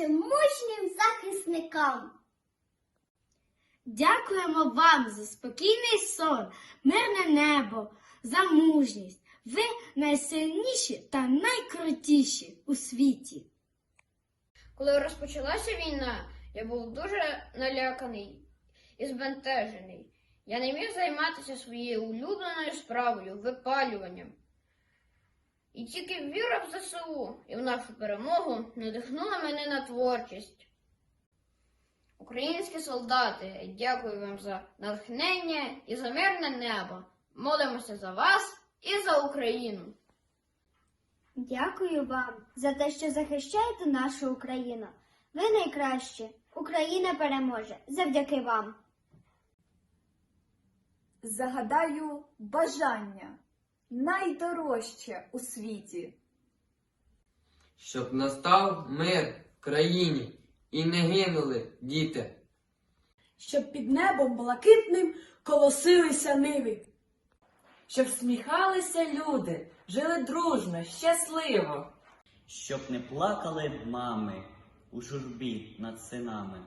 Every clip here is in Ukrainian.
нашим мужнім захисникам. Дякуємо вам за спокійний сон, мирне небо, за мужність. Ви найсильніші та найкрутіші у світі. Коли розпочалася війна, я був дуже наляканий і збентежений. Я не міг займатися своєю улюбленою справою, випалюванням. І тільки віра в ЗСУ і в нашу перемогу надихнула мене на творчість. Українські солдати, дякую вам за натхнення і за мирне небо. Молимося за вас і за Україну. Дякую вам за те, що захищаєте нашу Україну. Ви найкращі. Україна переможе завдяки вам. Загадаю бажання найдорожче у світі. щоб настав мир в країні і не гинули діти. щоб під небом блакитним колосилися ниви. Щоб всміхалися люди, жили дружно, щасливо. щоб не плакали мами у журбі над синами.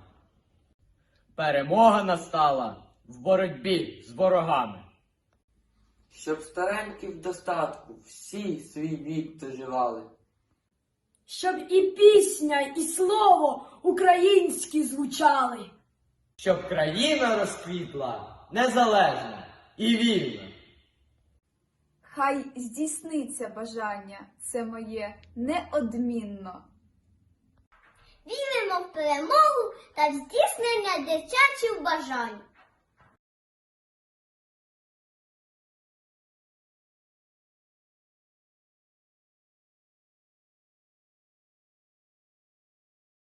Перемога настала в боротьбі з ворогами. Щоб старенькі в достатку всі свій вік доживали. Щоб і пісня, і слово українські звучали. Щоб країна розквітла незалежна і вільна. Хай здійсниться бажання, це моє неодмінно. Віримо в перемогу та в здійснення дитячих бажань.